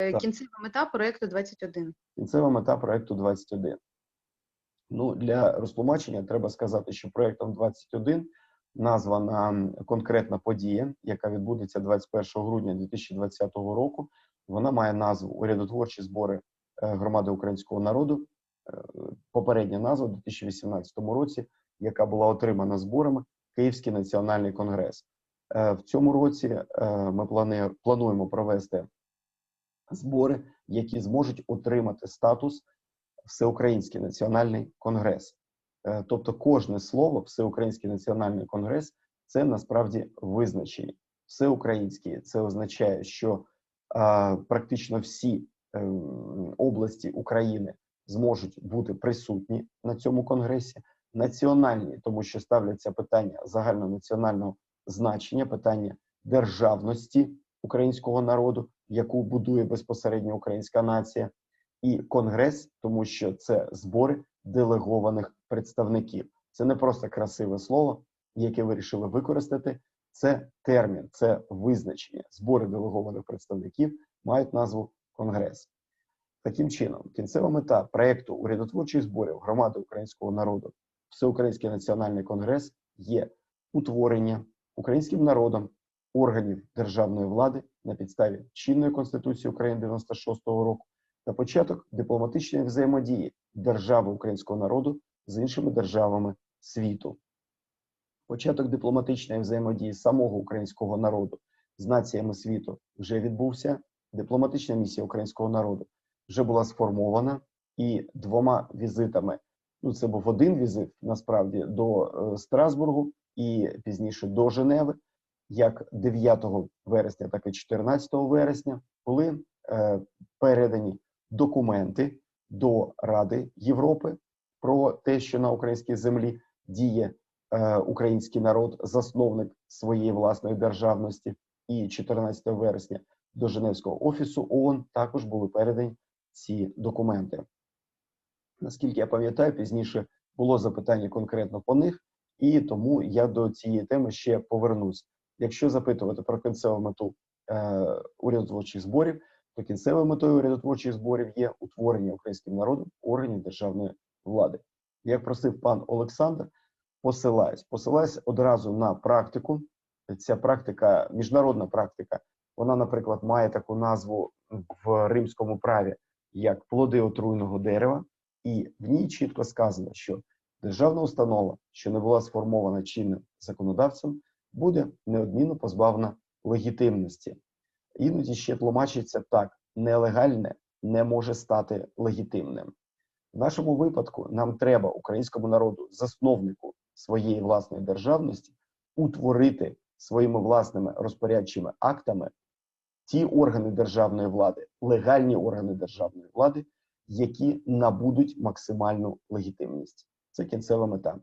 Е, Так. Кінцева мета проекту 21. Кінцева мета проекту 21. Ну, для розтлумачення треба сказати, що проектом 21 названа конкретна подія, яка відбудеться 21 грудня 2020 року. Вона має назву Урядотворчі збори е, громади українського народу. Е, Попередня назва у 2018 році, яка була отримана зборами Київський національний конгрес. В цьому році ми плануємо провести збори, які зможуть отримати статус Всеукраїнський національний конгрес. Е, Тобто, кожне слово Всеукраїнський національний конгрес це насправді визначення. Всеукраїнський це означає, що а, практично всі е, області України зможуть бути присутні на цьому конгресі. Національні, тому що ставляться питання загальнонаціонального значення, питання державності українського народу, яку будує безпосередньо українська нація, і конгрес, тому що це збори делегованих представників. Це не просто красиве слово, яке вирішили використати. Це термін, це визначення. Збори делегованих представників мають назву Конгрес. Таким чином, кінцева мета проєкту урядотворчих зборів громади українського народу, Всеукраїнський національний конгрес є утворення українським народом органів державної влади на підставі чинної конституції України 96-го року та початок дипломатичної взаємодії держави українського народу з іншими державами світу. Початок дипломатичної взаємодії самого українського народу з націями світу вже відбувся. Дипломатична місія українського народу вже була сформована і двома візитами. Ну, це був один візит насправді до е, Страсбургу і пізніше до Женеви, як 9 вересня, так і 14 вересня, були е, передані документи до Ради Європи про те, що на українській землі діє е, український народ, засновник своєї власної державності, і 14 вересня до Женевського офісу ООН також були передані ці документи. Наскільки я пам'ятаю, пізніше було запитання конкретно по них, і тому я до цієї теми ще повернусь. Якщо запитувати про кінцеву мету е, урядотворчих зборів, то кінцевою метою урядотворчих зборів є утворення українським народом органів державної влади. Як просив пан Олександр, посилаюсь, посилаюсь одразу на практику. Ця практика, міжнародна практика, вона, наприклад, має таку назву в римському праві як плоди отруйного дерева, і в ній чітко сказано, що державна установа, що не була сформована чинним законодавцем, буде неодмінно позбавлена легітимності. Іноді ще тлумачиться так: нелегальне не може стати легітимним. В нашому випадку нам треба українському народу, засновнику своєї власної державності, утворити своїми власними розпорядчими актами ті органи державної влади, легальні органи державної влади, які набудуть максимальну легітимність. Це кінцева мета.